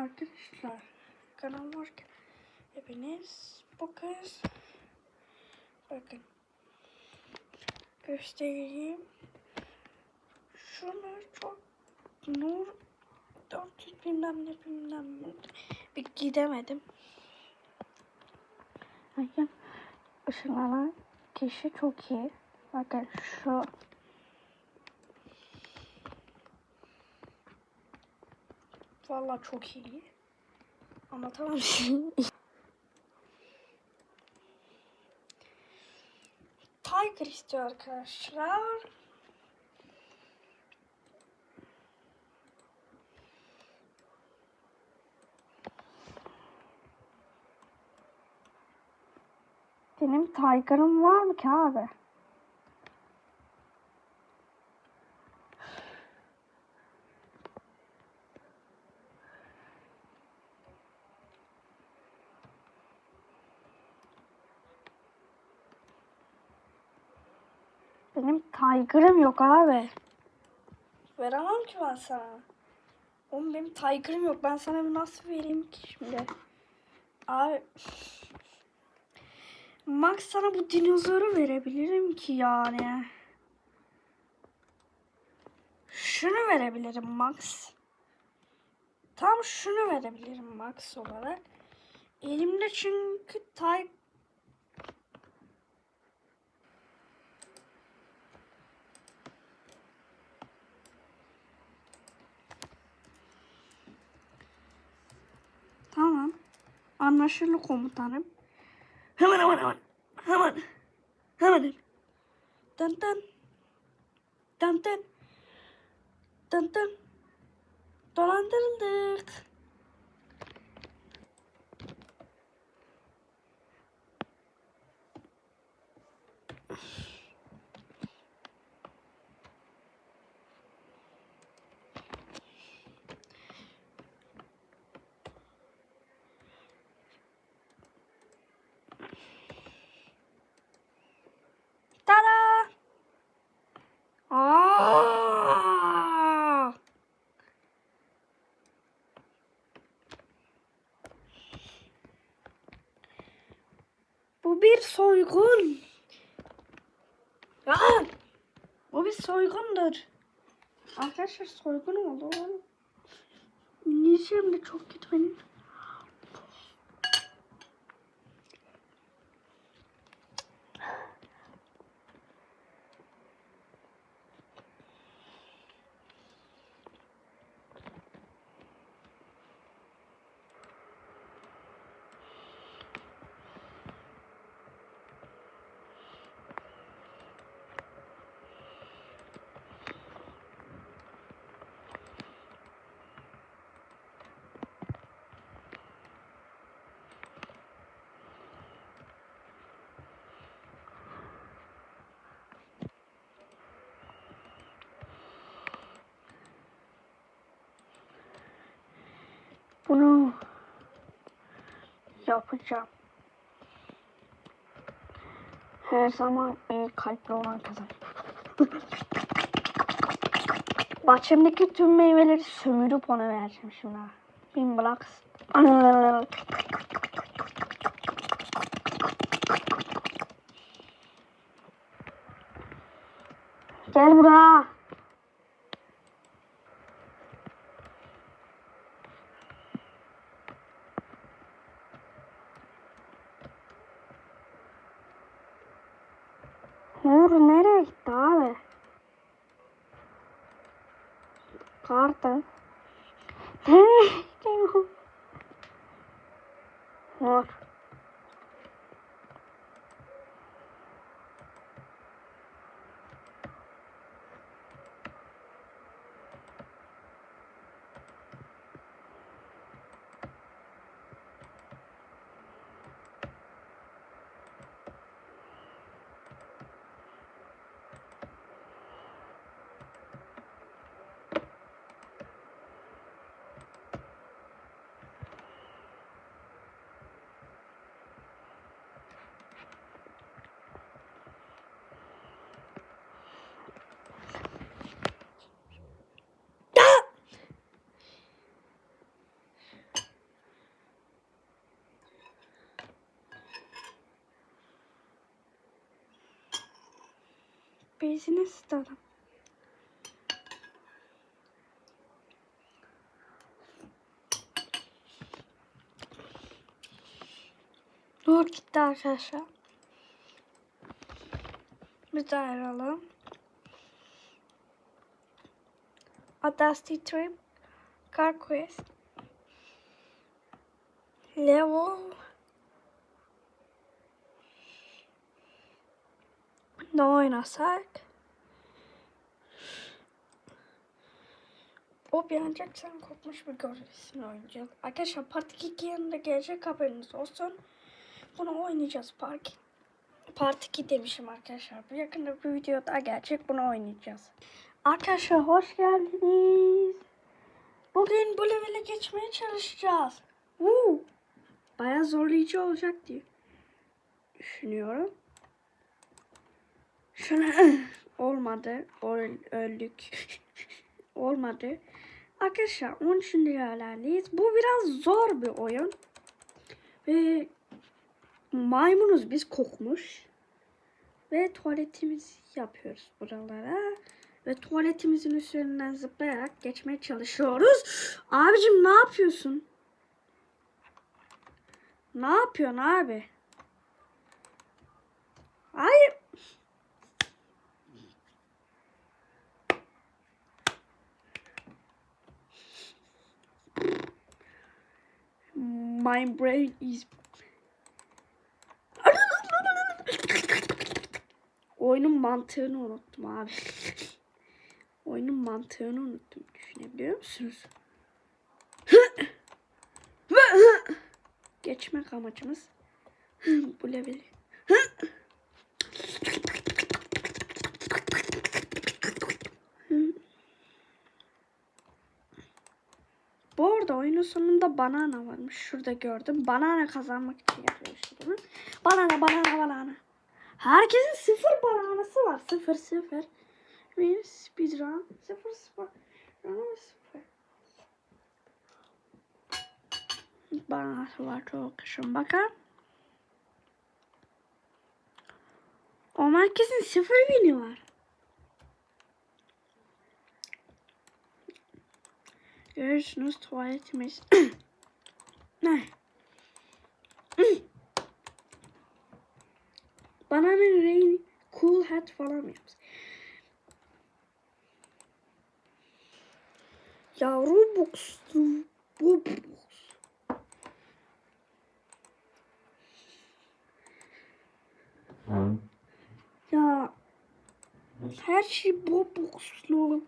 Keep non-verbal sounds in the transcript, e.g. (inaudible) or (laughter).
Arkadaşlar kanal varken hepiniz bu kız bakın göstereyim. Şunu çok nur 400 bilmem ne bilmem ne bir gidemedim. Bakın ışınlanan kişi çok iyi. Bakın şu Vallahi çok iyi. Anlatamam. (laughs) Tiger istiyor arkadaşlar. Benim Tiger'ım var mı ki abi? Benim Tiger'ım yok abi. Veremem ki ben sana. Oğlum benim Tiger'ım yok. Ben sana nasıl vereyim ki şimdi? Abi. Max sana bu dinozoru verebilirim ki yani. Şunu verebilirim Max. Tam şunu verebilirim Max olarak. Elimde çünkü Tiger Anlaşıldı komutanım. Hemen hemen hemen. Hemen. Hemen. Dın dın. Dın dın. Dın dın. Dolandırıldık. Bu bir soygun. Ya! Bu bir soygundur. Arkadaşlar soygun oldu. İngilizcem de çok kötü Bunu yapacağım. Her zaman iyi kalpli olan kazanır. (laughs) Bahçemdeki tüm meyveleri sömürüp ona vereceğim şimdi. Bin blocks. Gel buraya. Nur nereye gitti abi? Kartı. Bezini ısıtalım. Nur gitti arkadaşlar. Bir daha arayalım. Audacity Trip Car Quest Level Ne oynasak? O bir ancak sen kopmuş bir görüntüsünü oynayacağız. Arkadaşlar Part 2 yanında gelecek haberiniz olsun. Bunu oynayacağız Part Part 2 demişim arkadaşlar. Bu yakında bir video daha gelecek. Bunu oynayacağız. Arkadaşlar hoş geldiniz. Bugün bu levele geçmeye çalışacağız. Woo! Bayağı zorlayıcı olacak diye düşünüyorum. Şuna (clears throat) olmadı. Öl- öldük. (clears throat) olmadı. Arkadaşlar 13. levellerdeyiz. Bu biraz zor bir oyun. Ve maymunuz biz kokmuş. Ve tuvaletimizi yapıyoruz buralara. Ve tuvaletimizin üzerinden zıplayarak geçmeye çalışıyoruz. Abicim ne yapıyorsun? Ne yapıyorsun abi? Hayır. My brain is Oyunun mantığını unuttum abi. Oyunun mantığını unuttum. Düşünebiliyor musunuz? Geçmek amacımız bu leveli. Oyunun sonunda banana varmış. Şurada gördüm. Banana kazanmak için yapıyor işte. Banana banana banana. Herkesin sıfır bananası var. Sıfır sıfır. Bir speedrun. Sıfır sıfır. Run sıfır. Bananası var çok kışın. Bakın. Ama herkesin sıfır bini var. Görüyorsunuz tuvaletimiz. (coughs) Bananın rengi cool hat falan yapmış. Ya Robux. Robux. Ya her şey Robux'lu.